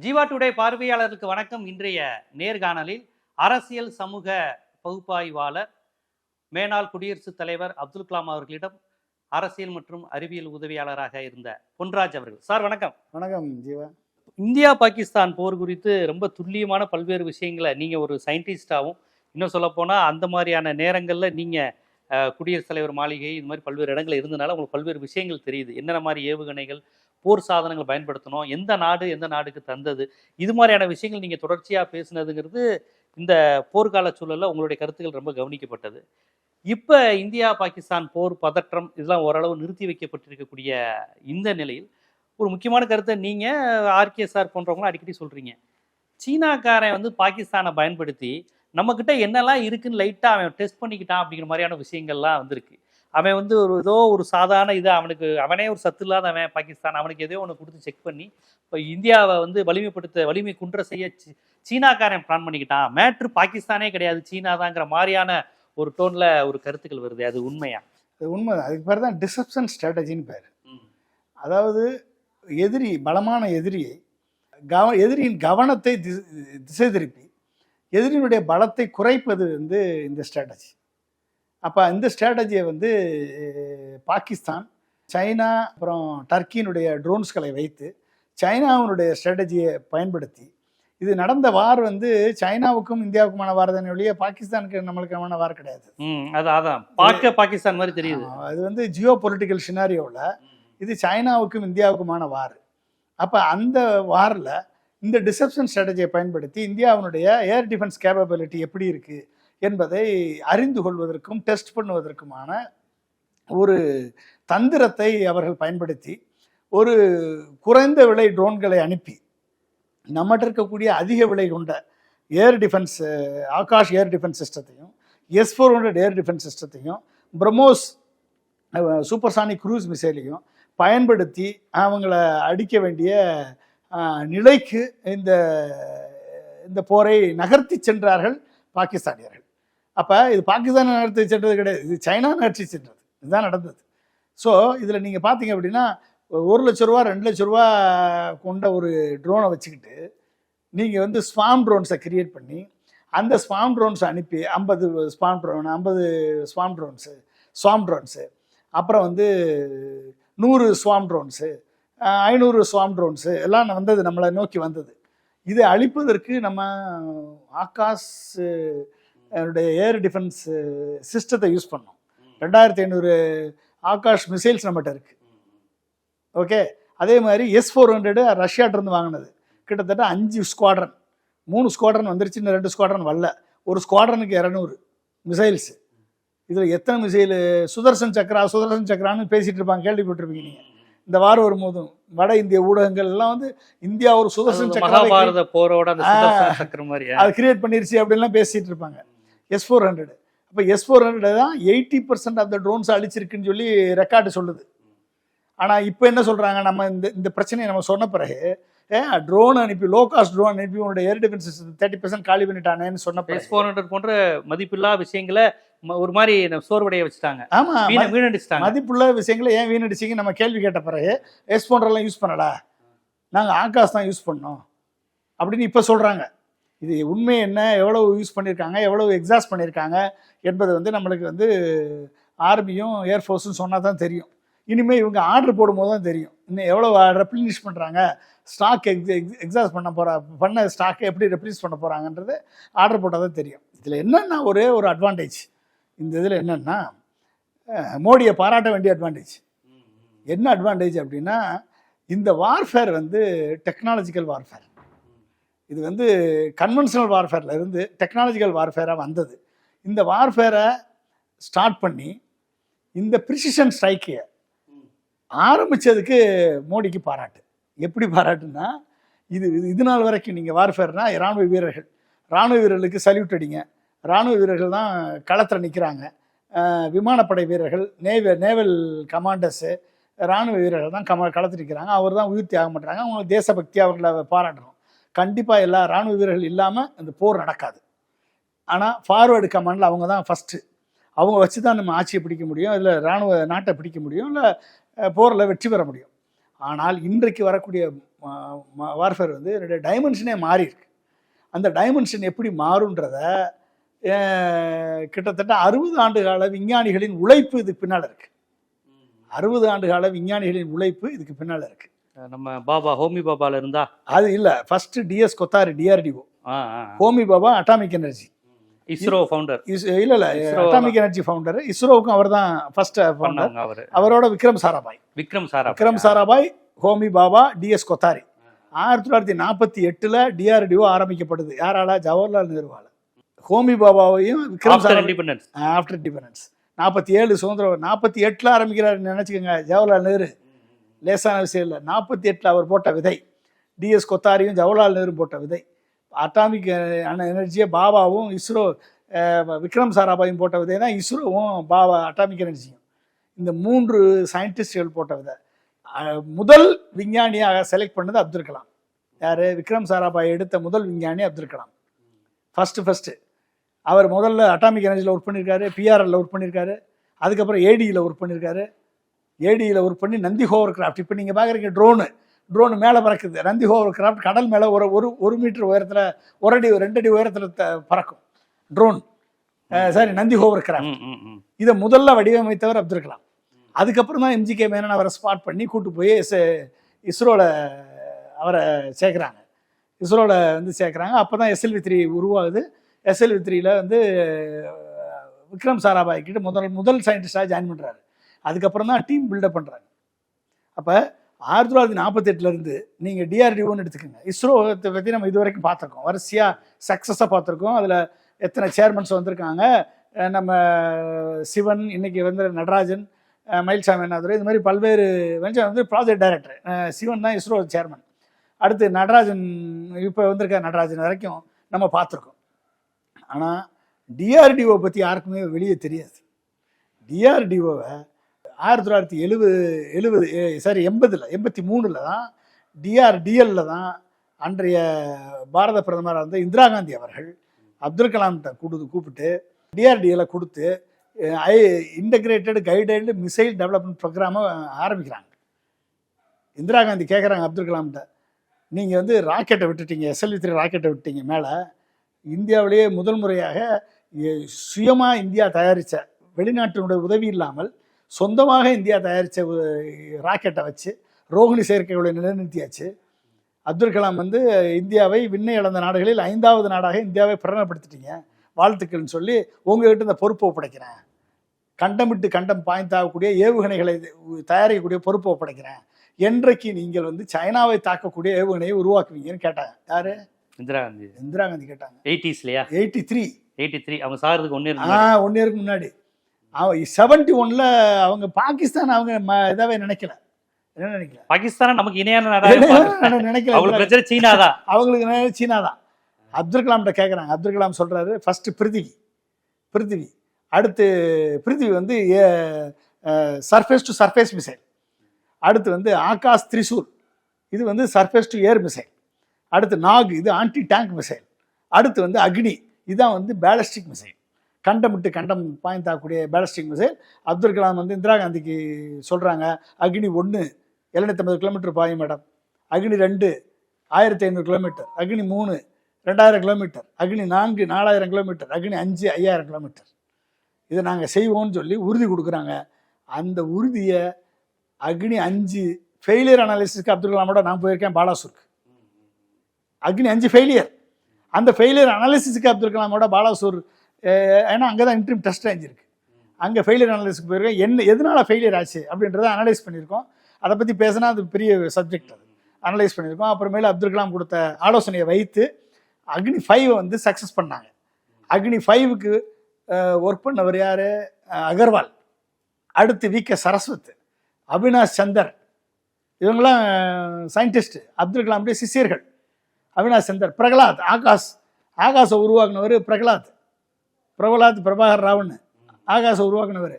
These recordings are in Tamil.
ஜீவா டுடே பார்வையாளருக்கு வணக்கம். இன்றைய நேர்காணலில் அரசியல் சமூக பகுப்பாய்வாளர் மேனாள் குடியரசுத் தலைவர் அப்துல் கலாம் அவர்களிடம் அரசியல் மற்றும் அறிவியல் உதவியாளராக இருந்த பொன்ராஜ் அவர்கள். சார் வணக்கம். வணக்கம் ஜீவா. இந்தியா பாகிஸ்தான் போர் குறித்து ரொம்ப துல்லியமான பல்வேறு விஷயங்களை நீங்க ஒரு சயின்டிஸ்டாகவும் இன்னும் சொல்ல போனா அந்த மாதிரியான நேரங்கள்ல நீங்க அஹ், குடியரசுத் தலைவர் மாளிகை இது மாதிரி பல்வேறு இடங்கள் இருந்தனால உங்களுக்கு பல்வேறு விஷயங்கள் தெரியுது. என்னென்ன மாதிரி ஏவுகணைகள் போர் சாதனங்கள் பயன்படுத்தணும். எந்த நாடு எந்த நாடுக்கு தந்தது? இது மாதிரியான விஷயங்கள் நீங்கள் தொடர்ச்சியாக பேசுனதுங்கிறது இந்த போர்க்கால சூழலில் உங்களுடைய கருத்துக்கள் ரொம்ப கவனிக்கப்பட்டது. இப்போ இந்தியா பாகிஸ்தான் போர் பதற்றம் இதெல்லாம் ஓரளவு நிறுத்தி வைக்கப்பட்டிருக்கக்கூடிய இந்த நிலையில் ஒரு முக்கியமான கருத்தை நீங்கள் ஆர்கேஎஸ்ஆர் போன்றவங்களும் அடிக்கடி சொல்கிறீங்க சீனாக்காரன் வந்து பாகிஸ்தானை பயன்படுத்தி நம்மக்கிட்ட என்னெல்லாம் இருக்குன்னு லைட்டாக அவன் டெஸ்ட் பண்ணிக்கிட்டான் அப்படிங்கிற மாதிரியான விஷயங்கள்லாம் வந்திருக்கு. அவன் வந்து ஒரு ஏதோ ஒரு சாதாரண இது அவனுக்கு அவனே ஒரு சத்து இல்லாதவன் பாகிஸ்தான் அவனுக்கு ஏதோ ஒன்று கொடுத்து செக் பண்ணி இப்போ இந்தியாவை வந்து வலிமைப்படுத்த வலிமை குன்ற செய்ய சீனாக்காரன் பிளான் பண்ணிக்கிட்டான். மேட்ரு பாகிஸ்தானே கிடையாது சீனா தாங்கிற மாதிரியான ஒரு டோன்ல ஒரு கருத்துக்கள் வருது அது உண்மையா? அது உண்மை. அதுக்கு பேர் தான் டிசப்ஷன் ஸ்ட்ராட்டஜின்னு பேர். அதாவது எதிரி பலமான எதிரியை கவ எதிரியின் கவனத்தை திசை திசை திருப்பி எதிரியினுடைய பலத்தை குறைப்பது வந்து இந்த ஸ்ட்ராட்டஜி அப்போ இந்த ஸ்ட்ராட்டஜியை வந்து பாகிஸ்தான் சைனா அப்புறம் டர்க்கியினுடைய ட்ரோன்ஸ்களை வைத்து சைனாவினுடைய ஸ்ட்ராட்டஜியை பயன்படுத்தி இது நடந்த வார் வந்து சைனாவுக்கும் இந்தியாவுக்குமான வார் தானே ஒழிய பாகிஸ்தானுக்கு நம்மளுக்கான வார் கிடையாது. அதான். பார்க்க பாகிஸ்தான் மாதிரி தெரியுது. அது வந்து ஜியோ பொலிட்டிக்கல் சினாரியோவில் இது சைனாவுக்கும் இந்தியாவுக்குமான வார் அப்போ அந்த வாரில் இந்த டிசப்ஷன் ஸ்ட்ராட்டஜியை பயன்படுத்தி இந்தியாவினுடைய ஏர் டிஃபென்ஸ் கேப்பபிலிட்டி எப்படி இருக்குது என்பதை அறிந்து கொள்வதற்கும் டெஸ்ட் பண்ணுவதற்குமான ஒரு தந்திரத்தை அவர்கள் பயன்படுத்தி ஒரு குறைந்த விலை ட்ரோன்களை அனுப்பி நம்மகிட்ட இருக்கக்கூடிய அதிக விலை கொண்ட air defence Akash air defence சிஸ்டத்தையும் S four hundred air defence சிஸ்டத்தையும் BrahMos supersonic cruise மிசைலையும் பயன்படுத்தி அவங்கள அடிக்க வேண்டிய நிலைக்கு இந்த இந்த போரை நகர்த்தி சென்றார்கள் பாகிஸ்தானியர்கள். அப்போ இது பாகிஸ்தான் நடத்தி சென்றது கிடையாது. இது சைனா நடத்தி சென்றது. இதுதான் நடந்தது. ஸோ இதில் நீங்கள் பார்த்தீங்க அப்படின்னா ஒரு லட்ச ரூபா ரெண்டு லட்ச ரூபா கொண்ட ஒரு ட்ரோனை வச்சுக்கிட்டு நீங்கள் வந்து ஸ்வாம் ட்ரோன்ஸை கிரியேட் பண்ணி அந்த ஸ்வாம் ட்ரோன்ஸை அனுப்பி ஐம்பது ஸ்வாம் ட்ரோன் ஐம்பது ஸ்வாம் ட்ரோன்ஸு ஸ்வாம் ட்ரோன்ஸு அப்புறம் வந்து நூறு ஸ்வாம் ட்ரோன்ஸு ஐநூறு ஸ்வாம் ட்ரோன்ஸு எல்லாம் வந்தது நம்மளை நோக்கி வந்தது. இதை அழிப்பதற்கு நம்ம ஆகாஷ் உடைய ஏர் டிஃபென்ஸ் சிஸ்டத்தை யூஸ் பண்ணோம். ரெண்டாயிரத்தி ஐநூறு ஆகாஷ் மிசைல்ஸ் நம்மகிட்ட இருக்கு. ஓகே அதே மாதிரி எஸ் ஃபோர் ஹண்ட்ரடு ரஷ்யாட்டிருந்து வாங்கினது. கிட்டத்தட்ட அஞ்சு ஸ்குவாட்ரன் மூணு ஸ்குவாட்ரன் வந்துருச்சு இன்னும் ரெண்டு ஸ்குவாட்ரன் வரல. ஒரு ஸ்குவாட்ரனுக்கு இரநூறு மிசைல்ஸ் இதில் எத்தனை மிசைல் சுதர்சன் சக்ரா சுதர்சன் சக்ரான்னு பேசிட்டு இருப்பாங்க கேள்விப்பட்டிருப்பீங்க நீங்கள் இந்த வாரம் வரும்போதும் வட இந்திய ஊடகங்கள் எல்லாம் வந்து இந்தியா ஒரு சுதர்சன் சக்ரா மகாபாரத போரோட அது கிரியேட் பண்ணிருச்சு அப்படின்லாம் பேசிட்டு இருப்பாங்க. எஸ் ஃபோர் ஹண்ட்ரட் அப்போ எஸ் ஃபோர் ஹண்ட்ரட் தான் eighty percent of the drones அழிச்சிருக்குன்னு சொல்லி ரெக்கார்டு சொல்லுது. ஆனால் இப்போ என்ன சொல்கிறாங்க நம்ம இந்த இந்த பிரச்சனையை நம்ம சொன்ன பிறகு ட்ரோன் அனுப்பி லோ காஸ்ட் ட்ரோன் அனுப்பி உன்னோட ஏர் டிஃபென்ஸ் தேர்ட்டி பர்சன்ட் காலி பண்ணிட்டானேன்னு சொன்ன எஸ் ஃபோர் ஹண்ட்ரட் போன்ற மதிப்பில்லா விஷயங்களை ஒரு மாதிரி சோர்வடைய வச்சுட்டாங்க. ஆமாம் வீண வீணடிச்சிட்டாங்க. மதிப்புள்ள விஷயங்களை ஏன் வீணடிச்சிங்க? நம்ம கேள்வி கேட்ட பிறகு எஸ் போன்றெல்லாம் யூஸ் பண்ணடா நாங்கள் ஆகாஷ் தான் யூஸ் பண்ணோம். அப்படின்னு இப்போ சொல்கிறாங்க இது உண்மை என்ன எவ்வளவு யூஸ் பண்ணியிருக்காங்க எவ்வளவு எக்ஸாஸ்ட் பண்ணியிருக்காங்க என்பது வந்து நம்மளுக்கு வந்து ஆர்மியும் ஏர்ஃபோர்ஸும் சொன்னால் தான் தெரியும். இனிமேல் இவங்க ஆர்டர் போடும்போது தான் தெரியும். இன்னும் எவ்வளோ ரெப்ளினிஷ் பண்ணுறாங்க ஸ்டாக் எக்ஸ் எக்ஸாஸ்ட் பண்ண போகிற பண்ண ஸ்டாக்கை எப்படி ரெப்ளினிஷ் பண்ண போகிறாங்கன்றது ஆர்டர் போட்டால் தான் தெரியும். இதில் என்னென்னா ஒரே ஒரு அட்வான்டேஜ் இந்த இதில் என்னென்னா மோடியை பாராட்ட வேண்டிய அட்வான்டேஜ் என்ன அட்வான்டேஜ் அப்படின்னா இந்த வார்ஃபேர் வந்து டெக்னாலஜிக்கல் வார்ஃபேர் இது வந்து கன்வென்ஷனல் வார்ஃபேரில் இருந்து டெக்னாலஜிக்கல் வார்ஃபேராக வந்தது. இந்த வார்ஃபேரை ஸ்டார்ட் பண்ணி இந்த ப்ரிசிஷன் ஸ்ட்ரைக்கை ஆரம்பித்ததுக்கு மோடிக்கு பாராட்டு. எப்படி பாராட்டுன்னா இது இது இது நாள் வரைக்கும் நீங்கள் வார்ஃபேர்னா இராணுவ வீரர்கள் இராணுவ வீரர்களுக்கு சல்யூட் அடிங்க. இராணுவ வீரர்கள் தான் களத்தில் நிற்கிறாங்க விமானப்படை வீரர்கள் நேவ நேவல் கமாண்டர்ஸு இராணுவ வீரர்கள் தான் கம களத்தில் நிற்கிறாங்க அவர் தான் உயிர் தியாகம் பண்ணுறாங்க அவங்க தேசபக்தி அவர்களை பாராட்டணும் கண்டிப்பாக எல்லா இராணுவ வீரர்கள் இல்லாமல் இந்த போர் நடக்காது. ஆனால் ஃபார்வேர்டு கமாண்டில் அவங்க தான் ஃபஸ்ட்டு அவங்க வச்சு தான் நம்ம ஆட்சியை பிடிக்க முடியும் இல்லை இராணுவ நாட்டை பிடிக்க முடியும் இல்லை போரில் வெற்றி பெற முடியும். ஆனால் இன்றைக்கு வரக்கூடிய வார்ஃபேர் வந்து என்னுடைய டைமென்ஷனே மாறி இருக்கு. அந்த டைமென்ஷன் எப்படி மாறுன்றத கிட்டத்தட்ட அறுபது ஆண்டு கால விஞ்ஞானிகளின் உழைப்பு இதுக்கு பின்னால் இருக்குது அறுபது ஆண்டு கால விஞ்ஞானிகளின் உழைப்பு இதுக்கு பின்னால் இருக்குது நம்ம பாபா ஹோமி பாபால இருந்தா? அது இல்லை. First D S Kothari DRDO. Homi Bhabha atomic energy ISRO founder இல்ல இல்ல அட்டாமிக் எனர்ஜி ஃபவுண்டர் இஸ்ரோவுக்கும் அவர் தான் ஃபர்ஸ்ட் ஃபவுண்டர் அவரோட விக்ரம் சாராபாய். விக்ரம் சாரா விக்ரம் சாராபாய் ஹோமி பாபா டிஎஸ் கொத்தாரி ஆயிரத்தி தொள்ளாயிரத்தி நாற்பத்தி எட்டுல டிஆர்டிஓ ஆரம்பிக்கப்படுது. யாரால? ஜவஹர்லால் நேருவால. Homi பாபாவையும் Vikram Sarabhai independence after dependence நாற்பத்தி ஏழு சுதந்திரம் நாற்பத்தி எட்டில் ஆரம்பிக்கிறாருன்னு நினச்சிக்கோங்க ஜவஹர்லால் நேரு. லேசான விஷயம் இல்லை நாற்பத்தி எட்டில் அவர் போட்ட விதை டிஎஸ் கொத்தாரியும் ஜவஹர்லால் நேரு போட்ட விதை அட்டாமிக் எனர்ஜியை பாபாவும் இஸ்ரோ விக்ரம் சாராபாயும் போட்ட விதை தான் இஸ்ரோவும் பாபா அட்டாமிக் எனர்ஜியும். இந்த மூன்று சயின்டிஸ்டுகள் போட்ட விதை. முதல் விஞ்ஞானியாக செலக்ட் பண்ணது அப்துல் கலாம். யார்? விக்ரம் சாராபாய் எடுத்த முதல் விஞ்ஞானி அப்துல் கலாம். ஃபஸ்ட்டு ஃபஸ்ட்டு அவர் முதல்ல அட்டாமிக் எனர்ஜியில் ஒர்க் பண்ணியிருக்காரு பிஆர்எல்ல ஒர்க் பண்ணியிருக்காரு அதுக்கப்புறம் ஏடியில் ஒர்க் பண்ணியிருக்காரு ஏடியில் ஒர்க் பண்ணி நந்தி ஹோவர் கிராஃப்ட் இப்போ நீங்கள் பார்க்குறீங்க ட்ரோனு ட்ரோனு மேலே பறக்குது. நந்தி ஹோவர் கிராஃப்ட் கடல் மேலே ஒரு ஒரு ஒரு மீட்டர் உயரத்தில் ஒரு அடி ரெண்டு அடி உயரத்தில் பறக்கும். Drone sorry Nandi hovercraft. இதை முதல்ல வடிவமைத்தவர் அப்துல் கலாம் அதுக்கப்புறம் தான் எம்ஜிகே மேனன் அவரை ஸ்பாட் பண்ணி கூட்டு போய் இஸ்ரோவில் அவரை சேர்க்குறாங்க. இஸ்ரோவில் வந்து சேர்க்குறாங்க. அப்போ தான் எஸ்எல்வி த்ரீ உருவாகுது. எஸ்எல்வி த்ரீல வந்து விக்ரம் சாராபாய் கிட்ட முதல் முதல் சயின்டிஸ்டாக ஜாயின் பண்ணுறாரு அதுக்கப்புறம் தான் டீம் பில்டப் பண்ணுறாங்க அப்போ ஆயிரத்தி தொள்ளாயிரத்தி நாற்பத்தெட்டுலேருந்து நீங்கள் டிஆர்டிஓன்னு எடுத்துக்கோங்க. இஸ்ரோத்தை பற்றி நம்ம இது வரைக்கும் பார்த்துருக்கோம். வரிசையாக சக்ஸஸாக பார்த்துருக்கோம். அதில் எத்தனை சேர்மன்ஸ் வந்திருக்காங்க. நம்ம சிவன் இன்னைக்கு வந்து நடராஜன் மயில்சாமி அண்ணாதுரை இது மாதிரி பல்வேறு வெஞ்சர் வந்து ப்ராஜெக்ட் டைரக்டர் சிவன் தான் இஸ்ரோ சேர்மன் அடுத்து நடராஜன் இப்போ வந்திருக்க நடராஜன் வரைக்கும் நம்ம பார்த்துருக்கோம். ஆனால் டிஆர்டிஓ பற்றி யாருக்குமே வெளியே தெரியாது. டிஆர்டிஓவை ஆயிரத்தி தொள்ளாயிரத்தி எழுபது எழுபது சாரி எண்பதில் எண்பத்தி மூணில் தான் டிஆர்டிஎல்ல தான் அன்றைய பாரத பிரதமராக இருந்த இந்திரா காந்தி அவர்கள் அப்துல் கலாம்கிட்ட கொடுத்து கூப்பிட்டு டிஆர்டிஎல கொடுத்து I integrated guided missile development ப்ரோக்ராமை ஆரம்பிக்கிறாங்க. இந்திரா காந்தி கேட்குறாங்க அப்துல் கலாம்கிட்ட நீங்கள் வந்து ராக்கெட்டை விட்டுட்டீங்க எஸ்எல்வி த்ரீ ராக்கெட்டை விட்டீங்க மேலே இந்தியாவிலேயே முதல் முறையாக சுயமாக இந்தியா தயாரித்த வெளிநாட்டினுடைய உதவி இல்லாமல் சொந்தமாக இந்தியா தயாரித்த ராக்கெட்டை வச்சு ரோஹிணி செயற்கைகளை நிலைநிறுத்தியாச்சு. அப்துல் கலாம் வந்து இந்தியாவை விண்ணை இழந்த நாடுகளில் ஐந்தாவது நாடாக இந்தியாவை பிரகடனப்படுத்திட்டீங்க. வாழ்த்துக்கள்னு சொல்லி உங்ககிட்ட இந்த பொறுப்பை ஒப்படைக்கிறேன். கண்டம் விட்டு கண்டம் பாய்ந்தாகக்கூடிய ஏவுகணைகளை தயாரிக்கக்கூடிய பொறுப்பை ஒப்படைக்கிறேன். என்றைக்கு நீங்கள் வந்து சைனாவை தாக்கக்கூடிய ஏவுகணையை உருவாக்குவீங்கன்னு கேட்டாங்க. யாரு? இந்திரா காந்தி. இந்திரா காந்தி கேட்டாங்க. எயிட்டிஸ்லயா? Eighty three. Eighty three. அவங்க சாகிறதுக்கு ஒன்னே ஆ ஒன் இயருக்கு முன்னாடி. செவன்டி ஒன்ல அவங்க பாகிஸ்தான் அவங்க இதாவே நினைக்கல. என்ன நினைக்கல? பாகிஸ்தான் நமக்கு இணையான அவங்களுக்கு நினைக்கல பிரச்சனை சீனா தான் அவங்களுக்கு சீனா தான் அப்துல் கலாம்கிட்ட கேட்குறாங்க அப்துல் கலாம் சொல்றாரு ஃபர்ஸ்ட் பிருத்திவி பிருத்திவி அடுத்து பிருத்திவி வந்து சர்ஃபேஸ் டு சர்ஃபேஸ் மிசைல் அடுத்து வந்து ஆகாஷ் திரிசூல். இது வந்து சர்ஃபேஸ் டு ஏர் மிசைல் அடுத்து நாக் இது ஆன்டி டேங்க் மிசைல் அடுத்து வந்து அக்னி. இதுதான் வந்து பேலஸ்டிக் மிசைல் கண்டம் விட்டு கண்டம் பாய்ந்தாக்கூடிய பேலஸ்டிக் மிசைல். அப்துல் கலாம் வந்து இந்திரா காந்திக்கு சொல்கிறாங்க அக்னி ஒன்று எழுநூத்தம்பது கிலோமீட்டர் பாயும் மேடம் அக்னி ரெண்டு ஆயிரத்தி ஐநூறு கிலோமீட்டர். அக்னி மூணு ரெண்டாயிரம் கிலோமீட்டர். அக்னி நான்கு நாலாயிரம் கிலோமீட்டர். அக்னி அஞ்சு ஐயாயிரம் கிலோமீட்டர். இதை நாங்கள் செய்வோம்னு சொல்லி உறுதி கொடுக்குறாங்க. அந்த உறுதியை அக்னி அஞ்சு ஃபெயிலியர் அனாலிசிஸ்க்கு அப்துல் கலாமோட நான் போயிருக்கேன் பாலாசூருக்கு. அக்னி அஞ்சு ஃபெயிலியர் அந்த ஃபெயிலியர் அனாலிசிஸ்க்கு அப்துல் கலாமோட பாலாசூர் ஏன்னா அங்கே தான் இன்ட்ரீம் டெஸ்ட் ரேஞ்ச் இருக்குது அங்கே ஃபெயிலியர் அனலிஸ்க்கு போயிருக்கேன். என்ன எதனால் ஃபெயிலியர் ஆச்சு அப்படின்றத அனலைஸ் பண்ணியிருக்கோம். அதை பற்றி பேசினா அது பெரிய சப்ஜெக்ட் அது. அனலைஸ் பண்ணியிருக்கோம். அப்புறமேல அப்துல் கலாம் கொடுத்த ஆலோசனையை வைத்து அக்னி ஃபைவ் வந்து சக்ஸஸ் பண்ணாங்க. அக்னி ஃபைவுக்கு ஒர்க் பண்ணவர் யார்? அகர்வால். அடுத்து வி. கே. சரஸ்வத் அவினாஷ் சந்தர். இவங்கெல்லாம் சயின்டிஸ்ட் அப்துல் கலாமுடைய சிஷியர்கள். அவினாஷ் சந்தர் பிரகலாத் ஆகாஷ். ஆகாஷை உருவாக்குனவர் பிரகலாத். பிரபலாத் பிரபாகர் ராவ்னு ஆகாஷை உருவாக்குனவர்.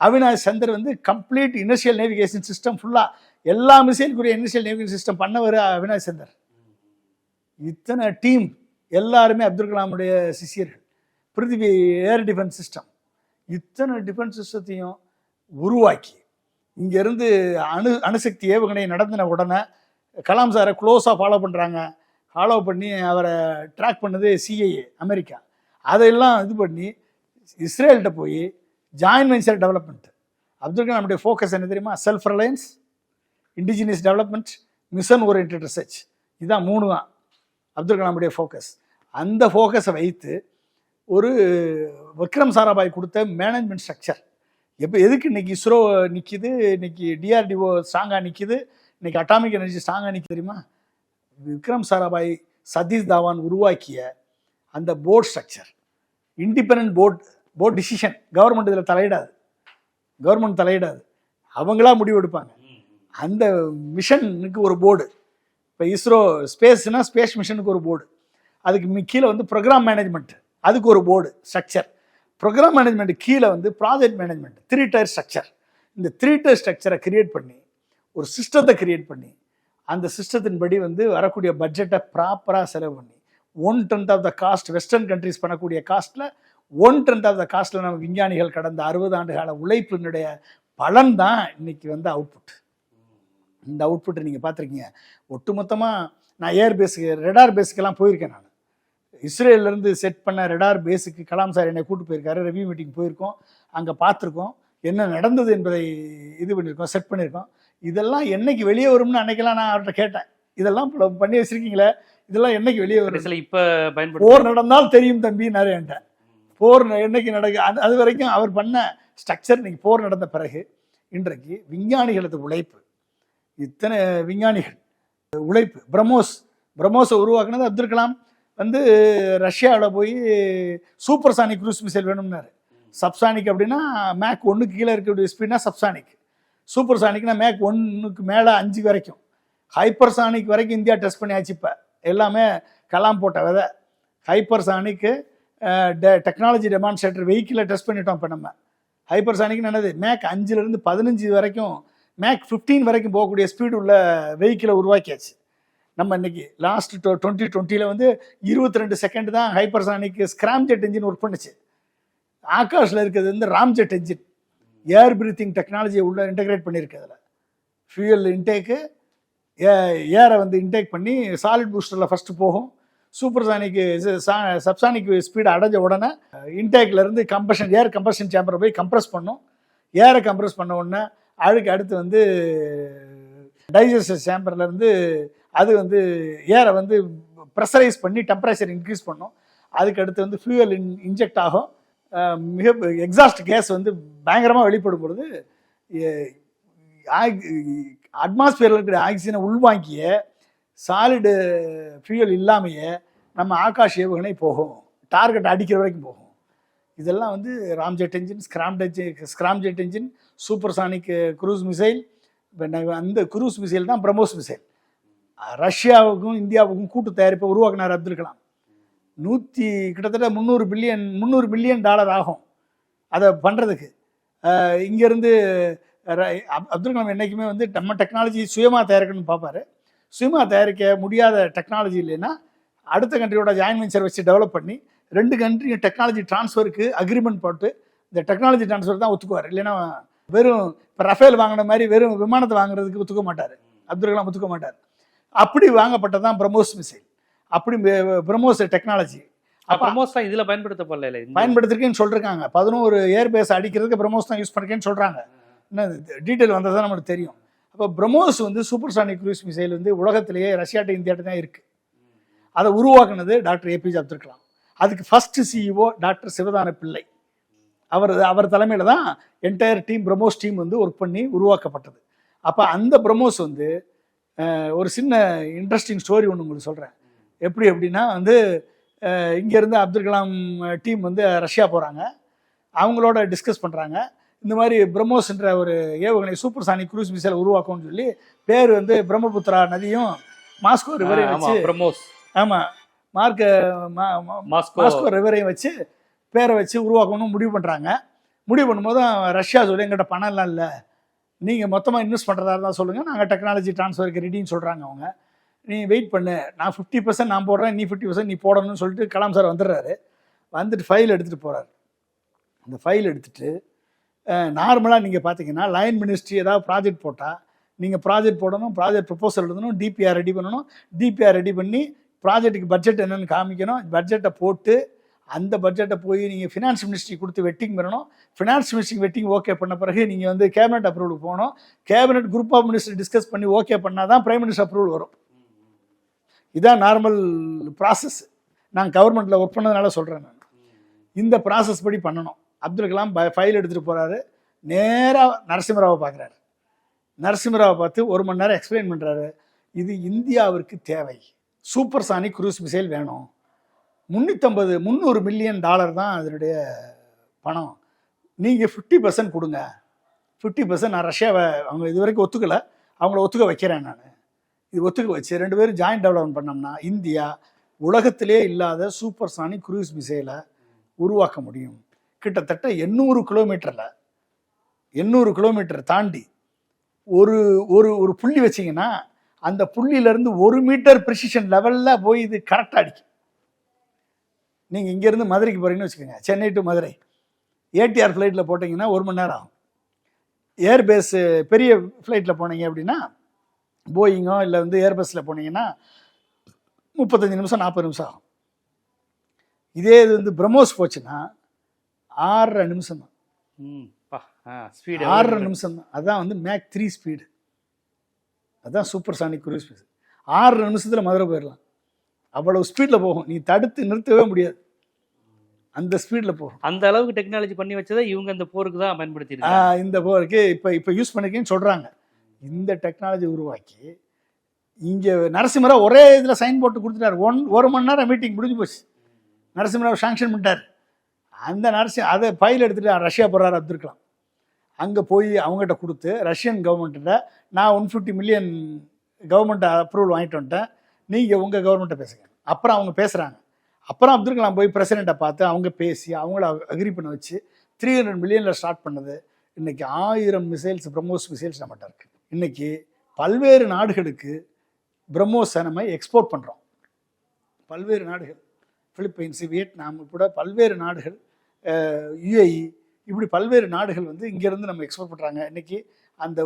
அவினாஷ் சந்தர் வந்து கம்ப்ளீட் இனிஷியல் நேவிகேஷன் சிஸ்டம் ஃபுல்லாக எல்லா மிசைலுக்குரிய இனிஷியல் நேவிகேஷன் சிஸ்டம் பண்ணவர் அவினாஷ் சந்தர். இத்தனை டீம் எல்லாருமே அப்துல் கலாமுடைய சிஷியர்கள். பிருத்திவி ஏர் டிஃபென்ஸ் சிஸ்டம் இத்தனை டிஃபென்ஸ் சிஸ்டத்தையும் உருவாக்கி. இங்கேருந்து அணு அணுசக்தி ஏவுகணை நடந்தின உடனே கலாம் சாரை க்ளோஸாக ஃபாலோ பண்ணுறாங்க ஃபாலோ பண்ணி அவரை ட்ராக் பண்ணது சிஐஏ அமெரிக்கா. அதையெல்லாம் இது பண்ணி இஸ்ரேல்கிட்ட போய் ஜாயின் வெஞ்சர் டெவலப்மெண்ட் அப்துல் கலாமுடைய ஃபோக்கஸ் என்ன தெரியுமா? Self reliance indigenous development mission orient research இதுதான் மூணு தான். அப்துல் கலாமுடைய ஃபோக்கஸ் அந்த ஃபோக்கஸை வைத்து ஒரு விக்ரம் சாராபாய் கொடுத்த மேனேஜ்மெண்ட் ஸ்ட்ரக்சர் எப்போ எதுக்கு இன்றைக்கி இஸ்ரோ நிற்கிது இன்னைக்கு டிஆர்டிஓ ஸ்ட்ராங்காக நிற்கிது இன்னைக்கு அட்டாமிக் எனர்ஜி ஸ்ட்ராங்காக நிற்க தெரியுமா? விக்ரம் சாராபாய் சதீஷ் தாவான் உருவாக்கிய அந்த board structure independent board board decision government இதில் தலையிடாது. கவர்மெண்ட் தலையிடாது. அவங்களா முடிவு எடுப்பாங்க. அந்த மிஷனுக்கு ஒரு போர்டு இப்போ இஸ்ரோ ஸ்பேஸ்னா ஸ்பேஸ் மிஷனுக்கு ஒரு போர்டு அதுக்கு கீழே வந்து ப்ரோக்ராம் மேனேஜ்மெண்ட் அதுக்கு ஒரு போர்டு ஸ்ட்ரக்சர் ப்ரோக்ராம் மேனேஜ்மெண்ட் கீழே வந்து project management three tier structure இந்த த்ரீ டயர் ஸ்ட்ரக்சரை கிரியேட் பண்ணி ஒரு சிஸ்டத்தை கிரியேட் பண்ணி அந்த சிஸ்டத்தின்படி வந்து வரக்கூடிய பட்ஜெட்டை ப்ராப்பராக செலவு பண்ணி one tenth of the cost western countries பண்ணக்கூடிய காஸ்ட்டில் ஒன் டென்த் ஆஃப் த காஸ்ட்டில் நம்ம விஞ்ஞானிகள் கடந்த அறுபது ஆண்டு கால உழைப்பினுடைய பலன் தான் இன்னைக்கு வந்து அவுட்புட் இந்த அவுட்புட்டை நீங்கள் பார்த்துருக்கீங்க. ஒட்டுமொத்தமாக நான் ஏர் பேஸுக்கு ரெடார் பேஸுக்கெல்லாம் போயிருக்கேன் நான். இஸ்ரேலேருந்து செட் பண்ண ரெடார் பேஸுக்கு கலாம் சார் என்னை கூட்டு போயிருக்காரு. ரிவ்யூ மீட்டிங் போயிருக்கோம். அங்கே பார்த்துருக்கோம். என்ன நடந்தது என்பதை இது பண்ணியிருக்கோம் செட் பண்ணியிருக்கோம். இதெல்லாம் என்னைக்கு வெளியே வரும்னு அன்னைக்கெல்லாம் நான் அவர்கிட்ட கேட்டேன். இதெல்லாம் பண்ணி வச்சுருக்கீங்களே? இதெல்லாம் என்னைக்கு வெளியே வரும் இப்போ பயன்படுத்த போர் நடந்தால் தெரியும் தம்பி நிறையன்ட்ட போர் என்னைக்கு நடக்கு அது அது வரைக்கும் அவர் பண்ண ஸ்ட்ரக்சர் இன்னைக்கு போர் நடந்த பிறகு இன்றைக்கு விஞ்ஞானிகளது உழைப்பு. இத்தனை விஞ்ஞானிகள் உழைப்பு. பிரம்மோஸ் பிரம்மோஸை உருவாக்குனது அப்துல் கலாம். வந்து ரஷ்யாவில் போய் சூப்பர் சானிக் க்ரூஸ் மிசைல் வேணும்னாரு. சப்சானிக் அப்படின்னா மேக் ஒன்றுக்கு கீழே இருக்கக்கூடிய ஸ்பீட்னா சப்சானிக். சூப்பர் சானிக்னா மேக் ஒன்றுக்கு மேலே அஞ்சு வரைக்கும். ஹைப்பர் சானிக் வரைக்கும் இந்தியா டெஸ்ட் பண்ணியாச்சு இப்போ. எல்லாமே கலாம் போட்ட விதை. ஹைப்பர்சானிக்கு டெ டெக்னாலஜி டெமான்ஸ்ட்ரேட்டர் வெஹிக்கிளை டெஸ்ட் பண்ணிட்டோம் இப்போ நம்ம. ஹைப்பர்சானிக்னு என்னது? மேக் அஞ்சுலேருந்து பதினஞ்சு வரைக்கும் மேக் 15 வரைக்கும் போகக்கூடிய ஸ்பீடு உள்ள வெஹிக்கிளை உருவாக்கியாச்சு. நம்ம இன்னைக்கு லாஸ்ட் டொ டுவெண்ட்டி டுவெண்ட்டியில் வந்து இருபத்தி ரெண்டு செகண்ட் தான் hypersonic scramjet engine work பண்ணுச்சு. ஆகாஷில் இருக்கிறது வந்து ramjet engine air breathing டெக்னாலஜியை உள்ள இன்டகிரேட் பண்ணியிருக்கு அதில். ஃபியூயல் இன்டேக்கு ஏரை வந்து இன்டேக் பண்ணி சாலிட் பூஸ்டரில் ஃபஸ்ட்டு போகும். சூப்பர் சானிக்கு சப்சானிக் ஸ்பீடு அடைஞ்ச உடனே இன்டேக்லேருந்து கம்ப்ரஷன் ஏர் கம்ப்ரஷன் சேம்பரை போய் கம்ப்ரஸ் பண்ணும். ஏரை கம்ப்ரஸ் பண்ண உடனே அதுக்கு அடுத்து வந்து டைஜஸ்டர் சேம்பர்லேருந்து அது வந்து ஏரை வந்து ப்ரெஷரைஸ் பண்ணி டெம்பரேச்சர் இன்க்ரீஸ் பண்ணும். அதுக்கு அடுத்து வந்து ஃபியூவல் இன் இன்ஜெக்ட் ஆகும். மிக எக்ஸாஸ்ட் கேஸ் வந்து பயங்கரமாக வெளிப்படும் பொழுது அட்மாஸ்பியரில் இருக்கிற ஆக்சிஜனை உள்வாங்கிய சாலிடு ஃபியூயல் இல்லாமையே நம்ம ஆகாஷ் ஏவுகணை போகும். டார்கெட் அடிக்கிற வரைக்கும் போகும். இதெல்லாம் வந்து ramjet engine scram scramjet engine supersonic cruise missile அந்த குரூஸ் மிசைல் தான் பிரமோஸ் மிசைல் ரஷ்யாவுக்கும் இந்தியாவுக்கும் கூட்டு தயாரிப்பை உருவாக்கினார் அப்துல் கலாம். நூற்றி கிட்டத்தட்ட முந்நூறு பில்லியன் முந்நூறு பில்லியன் டாலர் ஆகும். அதை பண்ணுறதுக்கு இங்கேருந்து அப்துல் கலாம் என்றைக்குமே வந்து நம்ம டெக்னாலஜி சுயமாக தயாரிக்கணும்னு பார்ப்பாரு. சுயமாக தயாரிக்க முடியாத டெக்னாலஜி இல்லைன்னா அடுத்த கண்ட்ரியோட ஜாயின் வெஞ்சர் வச்சு டெவலப் பண்ணி ரெண்டு கண்ட்ரியும் டெக்னாலஜி ட்ரான்ஸ்ஃபருக்கு அக்ரிமெண்ட் போட்டு இந்த டெக்னாலஜி ட்ரான்ஸ்ஃபர் தான் ஒத்துக்குவார். இல்லைன்னா வெறும் இப்போ ரஃபேல் வாங்கின மாதிரி வெறும் விமானத்தை வாங்குறதுக்கு ஒத்துக்க மாட்டார். அப்துல் கலாம் ஒத்துக்க மாட்டார். அப்படி வாங்கப்பட்டது தான் பிரம்மோஸ் மிசைல் அப்படி பிரம்மோஸ் டெக்னாலஜி பிரமோஸ் தான் இதில் பயன்படுத்தப்படல பயன்படுத்திருக்கேன்னு சொல்லிருக்காங்க பதினோரு ஏர்பேஸ் அடிக்கிறதுக்கு பிரம்மோஸ் தான் யூஸ் பண்ணிருக்கேன்னு சொல்கிறாங்க என்ன டீட்டெயில் வந்தது தான் நம்மளுக்கு தெரியும். அப்போ பிரம்மோஸ் வந்து சூப்பர் சானிக் க்ரூஸ் மிசைல் வந்து உலகத்திலேயே ரஷ்யாட்ட இந்தியாட்ட தான் இருக்குது அதை உருவாக்குனது டாக்டர் ஏபிஜே அப்துல் கலாம். அதுக்கு first CEO doctor Sivathanu Pillai. அவர் அவர் தலைமையில் தான் என்டையர் டீம் பிரம்மோஸ் டீம் வந்து ஒர்க் பண்ணி உருவாக்கப்பட்டது. அப்போ அந்த பிரம்மோஸ் வந்து ஒரு சின்ன இன்ட்ரெஸ்டிங் ஸ்டோரி ஒன்று உங்களுக்கு சொல்கிறேன் எப்படி அப்படின்னா வந்து இங்கேருந்து அப்துல் கலாம் டீம் வந்து ரஷ்யா போகிறாங்க அவங்களோட டிஸ்கஸ் பண்ணுறாங்க இந்த மாதிரி பிரம்மோஸ்ன்ற ஒரு ஏவுகணை சூப்பர் சானிக் க்ரூஸ் மிசைல் உருவாக்கும்னு சொல்லி பேர் வந்து பிரம்மபுத்திரா நதியும் மாஸ்கோ ரிவரையும் வச்சு பிரமோஸ் ஆமாம் மார்க்க மாஸ்கோ. மாஸ்கோ ரிவரையும் வச்சு பேரை வச்சு உருவாக்கணும்னு முடிவு பண்ணுறாங்க முடிவு பண்ணும்போது ரஷ்யா சொல்லி எங்கிட்ட பணம்லாம் இல்லை. நீங்கள் மொத்தமாக இன்வெஸ்ட் பண்ணுறதா இருந்தால் சொல்லுங்கள் நாங்கள் டெக்னாலஜி ட்ரான்ஸ்ஃபருக்கு ரெடின்னு சொல்கிறாங்க அவங்க. நீ வெயிட் பண்ணு. நான் ஃபிஃப்டி பர்சன்ட் நான் போடுறேன் நீ ஃபிஃப்டி பர்சன்ட் நீ போடணும்னு சொல்லிட்டு கலாம் சார் வந்துடுறாரு. வந்துட்டு ஃபைல் எடுத்துகிட்டு போகிறார் அந்த ஃபைல் எடுத்துட்டு நார்மலாக நீங்கள் பார்த்தீங்கன்னா லைன் மினிஸ்ட்ரி ஏதாவது ப்ராஜெக்ட் போட்டால் நீங்கள் ப்ராஜெக்ட் போடணும் ப்ராஜெக்ட் ப்ரப்போசல் எழுதணும் டிபிஆர் ரெடி பண்ணணும். டிபிஆர் ரெடி பண்ணி ப்ராஜெக்ட்டுக்கு பட்ஜெட் என்னென்னு காமிக்கணும். பட்ஜெட்டை போட்டு அந்த பட்ஜெட்டை போய் நீங்கள் ஃபினான்ஸ் மினிஸ்ட்ரி கொடுத்து வெட்டிங் பண்ணணும். ஃபினான்ஸ் மினிஸ்ட்ரி வெட்டிங் ஓகே பண்ண பிறகு நீங்கள் வந்து கேபினட் அப்ரூவலுக்கு போகணும். Cabinet group of minister discuss பண்ணி ஓகே பண்ணால் தான் பிரைம் மினிஸ்டர் அப்ரூவல் வரும். இதான் நார்மல் ப்ராசஸ் நான் கவர்மெண்ட்டில் ஒர்க் பண்ணதுனால சொல்கிறேன் நான். இந்த ப்ராசஸ் படி பண்ணணும். அப்துல் கலாம் ஃபைல் எடுத்துகிட்டு போகிறாரு நேராக நரசிம்மராவை பார்க்குறாரு நரசிம்மராவை பார்த்து ஒரு மணி நேரம் எக்ஸ்பிளைன் பண்ணுறாரு இது இந்தியாவிற்கு தேவை. சூப்பர் சானிக் குரூஸ் மிசைல் வேணும். முந்நூற்றம்பது முந்நூறு மில்லியன் டாலர் தான் அதனுடைய பணம். நீங்கள் ஃபிஃப்டி பர்சன்ட் கொடுங்க. ஃபிஃப்டி பர்சன்ட் நான் ரஷ்யாவை அவங்க இது வரைக்கும் ஒத்துக்கலை. அவங்கள ஒத்துக்க வைக்கிறேன் நான். இது ஒத்துக்க வச்சு ரெண்டு பேரும் ஜாயிண்ட் டெவலப்மெண்ட் பண்ணோம்னா இந்தியா உலகத்திலே இல்லாத சூப்பர் சானிக் குரூஸ் மிசைலை உருவாக்க முடியும். கிட்டத்தட்ட எண்ணூறு கிலோமீட்டரில் எண்ணூறு கிலோமீட்டர் தாண்டி ஒரு ஒரு ஒரு புள்ளி வச்சிங்கன்னா அந்த புள்ளியிலேருந்து ஒரு மீட்டர் ப்ரிசிஷன் லெவலில் போய் இது கரெக்டாக அடிக்கும். நீங்கள் இங்கேருந்து மதுரைக்கு போகிறீங்கன்னு வச்சுக்கோங்க. சென்னை டு மதுரை. ஏடிஆர் ஃப்ளைட்டில் போட்டிங்கன்னா ஒரு மணி நேரம் ஆகும். ஏர்பேஸு பெரிய ஃப்ளைட்டில் போனீங்க அப்படின்னா போயிங்கோ இல்லை வந்து ஏர்பஸில் போனீங்கன்னா முப்பத்தஞ்சு நிமிஷம் நாற்பது நிமிஷம் ஆகும். இதே இது வந்து பிரம்மோஸ் போச்சுன்னா ஆறரை நிமிஷம் தான். ம் பா ஆ ஸ்பீடு ஆறரை நிமிஷம் தான். அதான் வந்து மேக் த்ரீ ஸ்பீடு அதான் சூப்பர் சானிக் குரூஸ் ஸ்பீடு ஆறரை நிமிஷத்தில் மதுரை போயிடலாம் அவ்வளவு ஸ்பீடில் போகும். நீ தடுத்து நிறுத்தவே முடியாது. அந்த ஸ்பீடில் போகும். அந்த அளவுக்கு டெக்னாலஜி பண்ணி வச்சதை இவங்க இந்த போருக்கு தான் பயன்படுத்தி இந்த போருக்கு இப்போ இப்போ யூஸ் பண்ணிக்கன்னு சொல்கிறாங்க இந்த டெக்னாலஜி உருவாக்கி இங்கே நரசிம்மரா ஒரே இதில் சைன் போட்டு கொடுத்துட்டாரு. ஒன் ஒரு மணி நேரம் மீட்டிங் முடிஞ்சு போச்சு. நரசிம்மராவ் சாங்ஷன் பண்ணிட்டார். அந்த நரசி அதை ஃபைல் எடுத்துகிட்டு ரஷ்யா போகிறாரு அப்துல் கலாம் அங்கே போய் அவங்ககிட்ட கொடுத்து ரஷ்யன் கவர்மெண்ட்டில் நான் one fifty million government approval வாங்கிட்டு வந்துட்டேன். நீங்கள் உங்கள் கவர்மெண்ட்டை பேசுங்க. அப்புறம் அவங்க பேசுகிறாங்க அப்புறம் அப்துல் கலாம் போய் பிரசிடெண்ட்டை பார்த்து அவங்க பேசி அவங்கள அக்ரி பண்ண வச்சு த்ரீ ஹண்ட்ரட் மில்லியனில் ஸ்டார்ட் பண்ணது. இன்றைக்கி ஆயிரம் மிசைல்ஸ் பிரம்மோஸ் மிசைல்ஸ் நம்மகிட்ட இருக்குது இன்றைக்கி பல்வேறு நாடுகளுக்கு பிரம்மோஸை நம்ம எக்ஸ்போர்ட் பண்ணுறோம் பல்வேறு நாடுகள் பிலிப்பைன்ஸ் வியட்நாம் கூட பல்வேறு நாடுகள் யுஏஇ இப்படி பல்வேறு நாடுகள் வந்து இங்கேருந்து நம்ம எக்ஸ்போர்ட் பண்ணுறாங்க இன்னைக்கு அந்த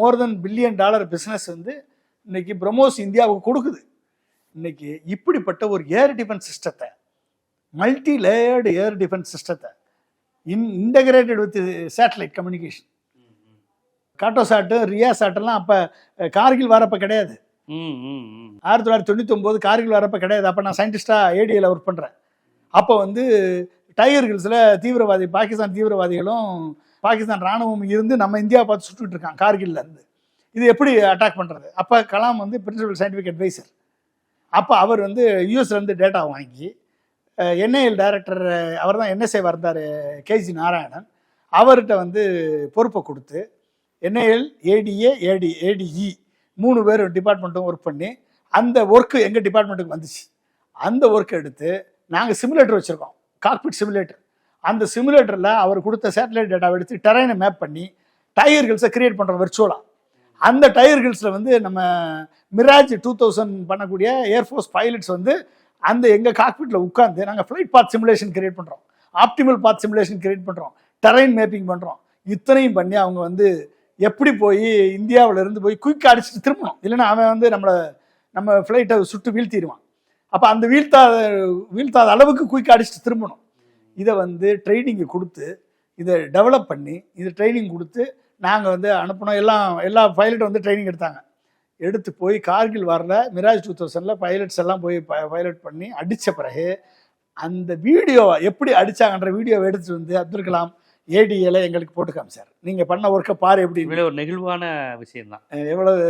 more than billion dollar business வந்து இன்னைக்கு பிரம்மோஸ் இந்தியாவுக்கு கொடுக்குது. இன்னைக்கு இப்படிப்பட்ட ஒரு ஏர் டிஃபென்ஸ் சிஸ்டத்தை மல்டி லேயர்டு ஏர் டிஃபென்ஸ் சிஸ்டத்தை in integrated with satellite communication Cartosat Riya சாட்டெல்லாம் அப்போ கார்கில் வரப்போ கிடையாது. ம் ம் ம். ஆயிரத்தி தொள்ளாயிரத்தி தொண்ணூற்றி ஒம்பது கார்கில் வரப்போ கிடையாது. அப்போ நான் சயின்டிஸ்டாக ஏடியில் ஒர்க் பண்ணுறேன் அப்போ வந்து டைகர் ஹில்ஸில் தீவிரவாதி பாகிஸ்தான் தீவிரவாதிகளும் பாகிஸ்தான் ராணுவம் இருந்து நம்ம இந்தியாவை பார்த்து சுட்டுட்டு இருக்கான் கார்கில்ல இருந்து. இது எப்படி அட்டாக் பண்ணுறது அப்போ கலாம் வந்து பிரின்சிபல் சயின்டிஃபிக் அட்வைசர் அப்போ அவர் வந்து யூஎஸ்லேருந்து டேட்டா வாங்கி என்ஐஎல் டைரக்டர் அவர் தான் என்எஸ்ஏ வந்தார் கேஜி நாராயணன் அவர்கிட்ட வந்து பொறுப்பை கொடுத்து என்ஐஎல் ஏடிஏ ஏடி ஏடிஇ மூணு பேர் டிபார்ட்மெண்ட்டும் ஒர்க் பண்ணி அந்த ஒர்க்கு எங்கள் டிபார்ட்மெண்ட்டுக்கு வந்துச்சு? அந்த ஒர்க் எடுத்து நாங்கள் சிமுலேட்டர் வச்சுருக்கோம். காக்பிட் சிமுலேட்டர் அந்த சிமுலேட்டரில் அவர் கொடுத்த சேட்டலைட் டேட்டாவை எடுத்து டெரைனை மேப் பண்ணி டயர் ஹில்ஸை கிரியேட் பண்ணுறோம் விர்ச்சுவலாக அந்த டயர் ஹில்ஸில் வந்து நம்ம மிராஜ் டூ தௌசண்ட் பண்ணக்கூடிய ஏர்ஃபோர்ஸ் பைலட்ஸ் வந்து அந்த எங்கள் காக்பிட்டில் உட்காந்து நாங்கள் ஃப்ளைட் பாத் சிமுலேஷன் கிரியேட் பண்ணுறோம் ஆப்டிமல் பாத் சிமுலேஷன் கிரியேட் பண்ணுறோம் டெரைன் மேப்பிங் பண்ணுறோம் இத்தனையும் பண்ணி அவங்க வந்து எப்படி போய் இந்தியாவில் இருந்து போய் குயிக்காக அடிச்சுட்டு திரும்பணும். இல்லைன்னா அவன் வந்து நம்மளை நம்ம ஃப்ளைட்டை சுட்டு வீழ்த்திடுவான். அப்போ அந்த வீழ்த்தாத வீழ்த்தாத அளவுக்கு குயிக் அடிச்சுட்டு திரும்பணும். இதை வந்து ட்ரைனிங்கை கொடுத்து இதை டெவலப் பண்ணி இது ட்ரைனிங் கொடுத்து நாங்கள் வந்து அனுப்பினோம். எல்லாம் எல்லா பைலட்டும் வந்து ட்ரைனிங் எடுத்தாங்க. எடுத்து போய் கார்கில் வரல மிராஜ் டூ தௌசண்டில் பைலட்ஸ் எல்லாம் போய் பைலட் பண்ணி அடித்த பிறகு அந்த வீடியோவை எப்படி அடிச்சாங்கன்ற வீடியோவை எடுத்துட்டு வந்து அப்துல் கலாம் ஏடிஏல எங்களுக்கு போட்டு காமிச்சார். நீங்கள் பண்ண ஒர்க்கை பாரு எப்படி ஒரு நெகிழ்வான விஷயம் தான் எவ்வளவு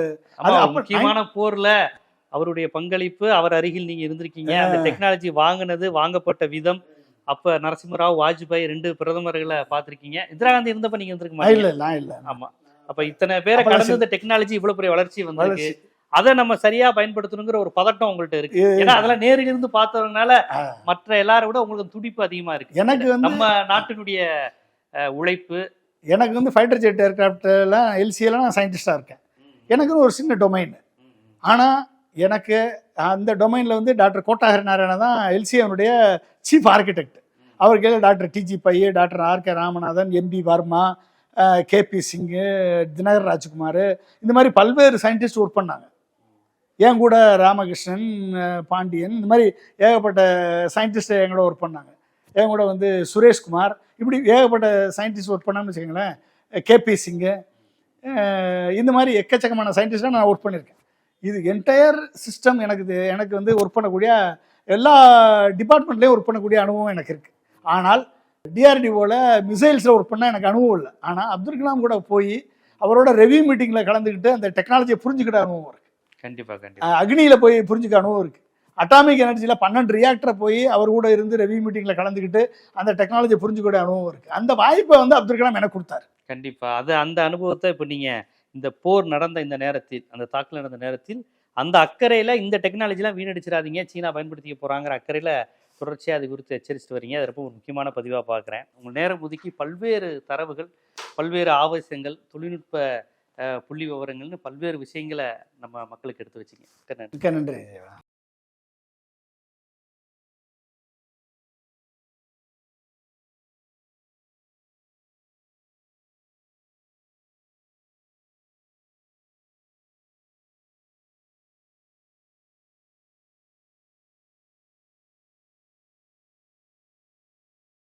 முக்கியமான போர்ல அவருடைய பங்களிப்பு அவர் அருகில் நீங்க இருந்திருக்கீங்க. அந்த டெக்னாலஜி வாங்கினது வாங்கப்பட்ட விதம். அப்ப நரசிம்மராவ் வாஜ்பாய் ரெண்டு பிரதமர்களை பார்த்திருக்கீங்க. இந்திரா காந்தி இருந்தப்ப நீங்க இருந்திருக்க மாட்டீங்க? இல்லை நான் இல்லை. ஆமா. அப்ப இத்தனை பேரை கடந்து இந்த டெக்னாலஜி இவ்வளவு பெரிய வளர்ச்சி வந்திருக்கு. அதை நம்ம சரியா பயன்படுத்தணுங்கிற ஒரு பதட்டம் உங்கள்ட்ட இருக்கு. ஏன்னா அதெல்லாம் நேரில் இருந்து பார்த்ததுனால. மற்ற எல்லாரை விட உங்களுக்கு துடிப்பு அதிகமா இருக்கு. எனக்கு வந்து நம்ம நாட்டினுடைய உழைப்பு. எனக்கு வந்து ஃபைட்டர் ஜெட் ஏர்கிராஃப்ட்லாம் எல்சிஎல்லாம் நான் சயின்டிஸ்டாக இருக்கேன். எனக்குன்னு ஒரு சின்ன டொமைன் ஆனால் எனக்கு அந்த டொமைனில் வந்து டாக்டர் கோட்டாகர் நாராயண தான் எல்சிஎனுடைய சீஃப் ஆர்கிடெக்ட் அவர் கீழே டாக்டர் டிஜி பையே doctor R K Ramanathan M P Varma K P Singh Dinakar Rajkumar இந்த மாதிரி பல்வேறு சயின்டிஸ்ட் ஒர்க் பண்ணாங்க. என் கூட ராமகிருஷ்ணன் பாண்டியன் இந்த மாதிரி ஏகப்பட்ட சயின்டிஸ்ட் என் கூட ஒர்க் பண்ணாங்க. என் கூட வந்து சுரேஷ்குமார் இப்படி ஏகப்பட்ட சயின்டிஸ்ட் ஒர்க் பண்ணான்னு வச்சுக்கோங்களேன். கேபி சிங்கு இந்த மாதிரி எக்கச்சக்கமான சயின்டிஸ்டாக நான் ஒர்க் பண்ணியிருக்கேன். இது என்டையர் சிஸ்டம் எனக்கு எனக்கு வந்து ஒர்க் பண்ணக்கூடிய எல்லா டிபார்ட்மெண்ட்லேயும் ஒர்க் பண்ணக்கூடிய அனுபவம் எனக்கு இருக்குது ஆனால் டிஆர்டிஓவில் மிசைல்ஸில் ஒர்க் பண்ணால் எனக்கு அனுபவம் இல்லை. ஆனால் அப்துல் கலாம் கூட போய் அவரோட ரெவ்யூ மீட்டிங்கில் கலந்துக்கிட்டு அந்த டெக்னாலஜியை புரிஞ்சுக்கிட்ட அனுபவம் இருக்குது கண்டிப்பா கண்டிப்பா. அஹ் அக்னியில் போய் புரிஞ்சுக்க அனுபவம் இருக்குது அட்டாமிக் எனர்ஜியில் பன்னெண்டு ரியாக்டரை போய் அவர் கூட இருந்து ரெவ்யூ மீட்டிங்கில் கலந்துக்கிட்டு அந்த டெக்னாலஜியை புரிஞ்சுக்கிற அனுபவம் இருக்குது அந்த வாய்ப்பை வந்து அப்துல் கலாம் எனக்கு கொடுத்தாரு. கண்டிப்பா. அது அந்த அனுபவத்தை இப்போ நீங்க இந்த போர் நடந்த இந்த நேரத்தில் அந்த தாக்குதல் நடந்த நேரத்தில் அந்த அக்கறையில் இந்த டெக்னாலஜிலாம் வீணடிச்சிடாதீங்க. சீனா பயன்படுத்திக்க போகிறாங்கிற அக்கறையில் தொடர்ச்சியாக அது குறித்து எச்சரிச்சுட்டு வரீங்க. அது ரொம்ப ஒரு முக்கியமான பதிவாக பார்க்குறேன். உங்கள் நேரம் ஒதுக்கி பல்வேறு தரவுகள் பல்வேறு ஆவேசங்கள் தொழில்நுட்ப புள்ளி விவரங்கள்னு பல்வேறு விஷயங்களை நம்ம மக்களுக்கு எடுத்து வச்சிங்க. மிக்க நன்றி. மிக்க நன்றி